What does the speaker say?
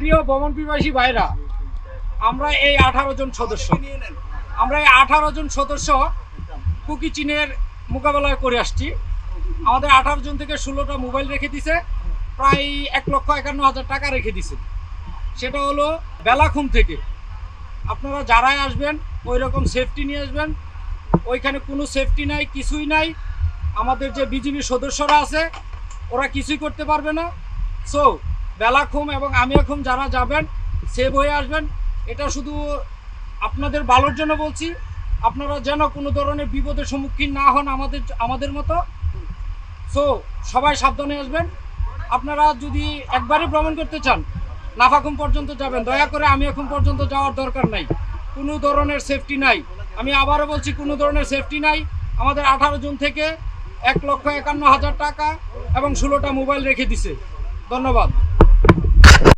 প্রিয় ভ্রমণ পিপাসী ভাইরা, আমরা এই আঠারো জন সদস্য। আমরা এই আঠারো জন সদস্য কুকি চীনের মোকাবেলা করে আসছি। আমাদের আঠারো জন থেকে ষোলোটা মোবাইল রেখে দিছে, প্রায় এক লক্ষ একান্ন হাজার টাকা রেখে দিছে। সেটা হলো বেলাখুম থেকে। আপনারা যারাই আসবেন ওই রকম সেফটি নিয়ে আসবেন। ওইখানে কোনো সেফটি নাই, কিছুই নাই। আমাদের যে বিজিবি সদস্যরা আছে, ওরা কিছুই করতে পারবে না। সো বেলাখুম এবং আমিয়াখুম যারা যাবেন সেভ হয়ে আসবেন। এটা শুধু আপনাদের ভালোর জন্য বলছি। আপনারা যেন কোনো ধরনের বিপদের সম্মুখীন না হন আমাদের আমাদের মতো। সো সবাই সাবধানে আসবেন। আপনারা যদি একবারই ভ্রমণ করতে চান নাফাকুম পর্যন্ত যাবেন। দয়া করে আমি এখন পর্যন্ত যাওয়ার দরকার নাই। কোনো ধরনের সেফটি নাই। আমি আবারও বলছি, কোনো ধরনের সেফটি নাই। আমাদের আঠারো জুন থেকে এক লক্ষ একান্ন হাজার টাকা এবং ষোলোটা মোবাইল রেখে দিছে। ধন্যবাদ।